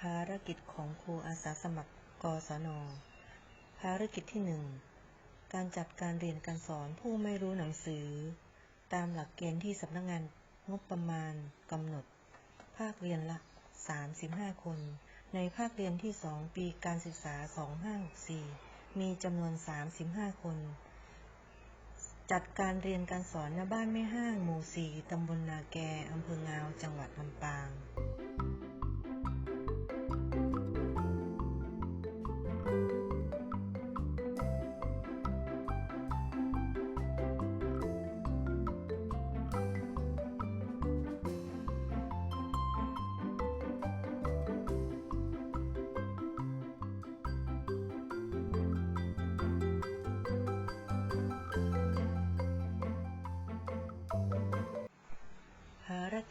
ภารกิจของครูอาสาสมัคร กศน ภารกิจที่หนึ่ง การจัดการเรียนการสอนผู้ไม่รู้หนังสือ ตามหลักเกณฑ์ที่สำนักงานงบประมาณกำหนด ภาคเรียนละ 35 คน ในภาคเรียนที่ 2 ปีการศึกษา 2564 มีจำนวน 35 คน จัดการเรียนการสอนณบ้านแม่ห้างหมู่ 4 ตำบลนาแก อำเภองาว จังหวัดลำปาง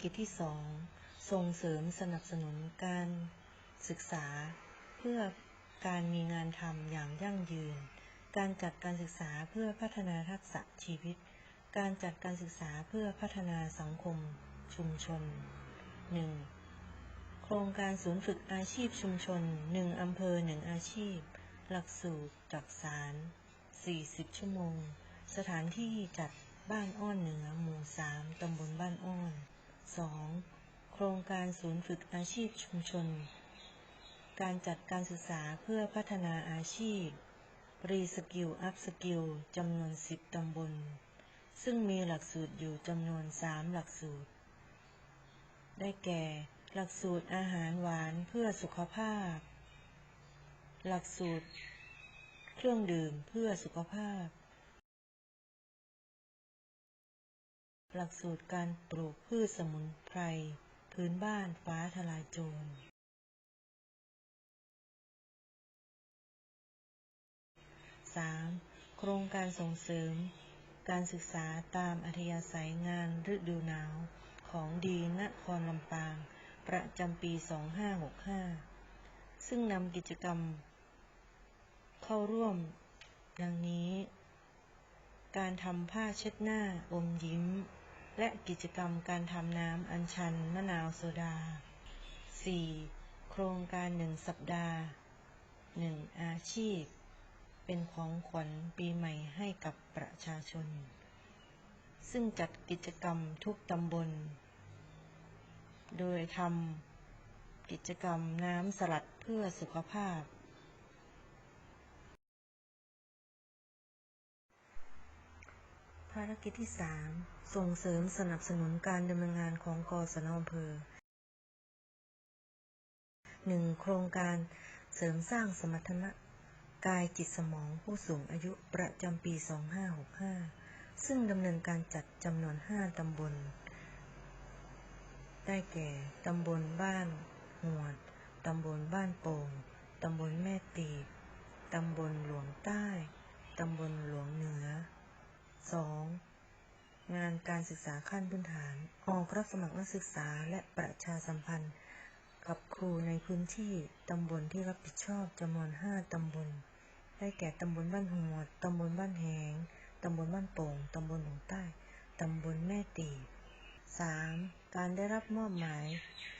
กิจที่2ส่งเสริมสนับสนุนการศึกษา เพื่อการมีงานทำอย่างยั่งยืน การจัดการศึกษาเพื่อพัฒนาทักษะชีวิต การจัดการศึกษาเพื่อพัฒนาสังคม ชุมชน 1. โครงการศูนย์ฝึกอาชีพชุมชน 1 อำเภอ 1 อาชีพ หลักสูตรจักสาร 40 ชั่วโมง สถานที่จัดบ้านอ้อนเหนือหมู่ 3 ตำบลบ้านอ้อน 2. โครงการศูนย์ฝึกอาชีพชุมชน การจัดการศึกษาเพื่อพัฒนาอาชีพ รีสกิลอัพสกิลจำนวน 10 ตำบล ซึ่งมีหลักสูตรอยู่จำนวน 3 หลักสูตร ได้แก่ หลักสูตรอาหารหวานเพื่อสุขภาพ หลักสูตร เครื่องดื่มเพื่อสุขภาพ หลักสูตรการปลูกพืชสมุนไพร พื้นบ้านฟ้าทลายโจร 3. โครงการส่งเสริม การศึกษาตามอัธยาศัยงานฤดูหนาว ของดีนครลำปาง ประจำปี 2565 ซึ่งนำกิจกรรม เข้าร่วม ดังนี้ การทำผ้าเช็ดหน้าอมยิ้ม และกิจกรรมการทำน้ำอัญชันมะนาวโซดา 4. โครงการหนึ่งสัปดาห์หนึ่งอาชีพ เป็นของขวัญปีใหม่ให้กับประชาชน ซึ่งจัดกิจกรรมทุกตำบล โดยทำกิจกรรมน้ำสลัดเพื่อสุขภาพ ภารกิจที่ 3 ส่งเสริมสนับสนุนการดำเนินงานของกศนอำเภอ 1. โครงการเสริมสร้างสมรรถนะกายจิตสมองผู้สูงอายุประจำปี 2565 ซึ่งดำเนินการจัดจำนวน 5 ตำบล ได้แก่ ตำบลบ้านหวด ตำบลบ้านโป่ง ตำบลแม่ตีบ ตำบลหลวงใต้ ตำบลหลวงเหนือ 2. งานการศึกษาขั้นพื้นฐาน ออกรับสมัครนักศึกษาและประชาสัมพันธ์ กับครูในพื้นที่ตำบลที่รับผิดชอบจำนวน 5 ตำบล ได้แก่ตำบลบ้านหวดตำบลบ้านแหง ตำบลบ้านโป่ง ตำบลหลวงใต้ ตำบลแม่ตีบ 3. การได้รับมอบหมาย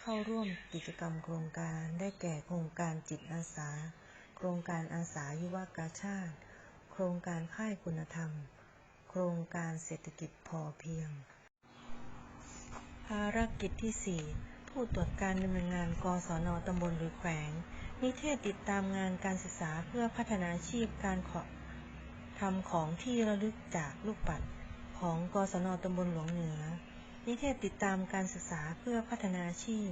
เข้าร่วมกิจกรรมโครงการ ได้แก่โครงการจิตอาสา โครงการอาสายุวกาชาติ โครงการค่ายคุณธรรม โครงการเศรษฐกิจพอเพียง ภารกิจที่ 4 ผู้ตรวจการดำเนินงานกศนตำบลหรือแขวง นิเทศติดตามงานการศึกษาเพื่อพัฒนาชีพการขอทำของที่ระลึกจากลูกปัดของกศนตำบลหลวงเหนือ นิเทศติดตามการศึกษาเพื่อพัฒนาชีพ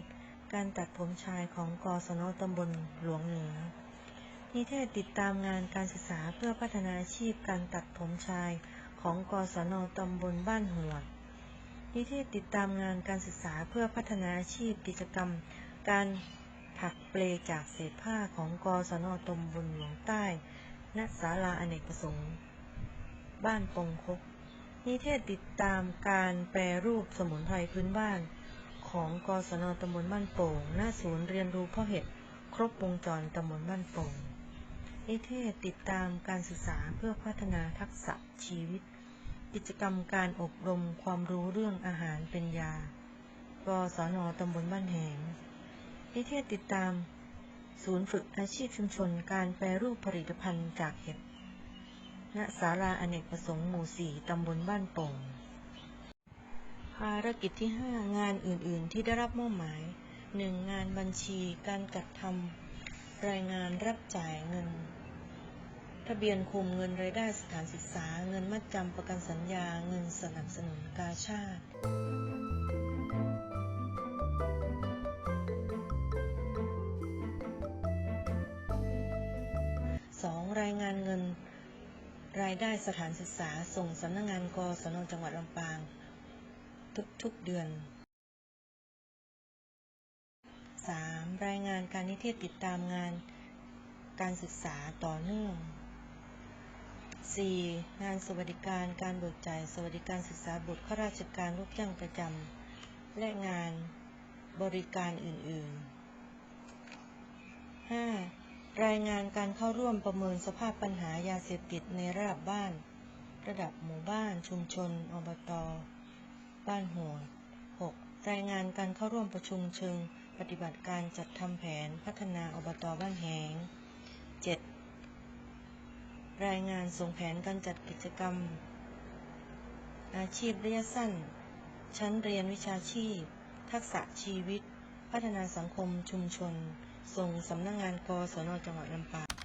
การตัดผมชายของกศนตำบลหลวงเหนือ นิเทศติดตามงานการศึกษาเพื่อพัฒนาชีพการตัดผมชาย ของกศนตำบลบ้านหัว นิเทศติดตามงานการศึกษาเพื่อพัฒนาอาชีพกิจกรรม การถักเปลจากเศษผ้าของกศนตำบลหลวงใต้ณศาลาอเนกประสงค์ บ้านปงคกนิเทศติดตามการแปรรูปสมุนไพรพื้นบ้าน ของกศนตำบลบ้านโป่งณศูนย์เรียนรู้เพาะเห็ด ครบวงจรตำบลบ้านโป่งนิเทศติดตามการศึกษาเพื่อพัฒนาทักษะชีวิต กิจกรรมการอบรมความรู้เรื่องอาหารเป็นยา กศนตำบลบ้านแหงนิเทศติดตาม ศูนย์ฝึกอาชีพชุมชนการแปรรูปผลิตภัณฑ์จากเห็ด ณ ศาลาอเนกประสงค์หมู่4ตำบลบ้านโป่ง ภารกิจที่ 5 งานอื่น ๆ ที่ได้รับมอบหมาย 1. งานบัญชี การจัดทำรายงานรับจ่ายเงิน ทะเบียนคุมเงินรายได้สถานศึกษา เงินมัดจำประกันสัญญา เงินสนับสนุนกาชาติ 2. รายงานเงินรายได้สถานศึกษา ส่งสำนักงงานกศนจังหวัดลำปาง ทุกๆเดือน 3. รายงานการนิเทศติดตามงานการศึกษาต่อเนื่อง 4. งานสวัสดิการการเบิกจ่ายสวัสดิการศึกษาบุตรข้าราชการลูกจ้างประจำและงานบริการอื่น ๆ 5. รายงานการเข้าร่วมประเมินสภาพปัญหายาเสพติดในระดับบ้าน ระดับหมู่บ้าน ชุมชน อบต บ้านหัว 6. รายงานการเข้าร่วมประชุมเชิง ปฏิบัติการจัดทำแผนพัฒนาอบตบ้านแหง 7. รายงานส่งแผนการจัดกิจกรรม อาชีพระยะสั้น ชั้นเรียนวิชาชีพ ทักษะชีวิต พัฒนาสังคมชุมชน ส่งสำนักงงานกศนจังหวัดลำปาง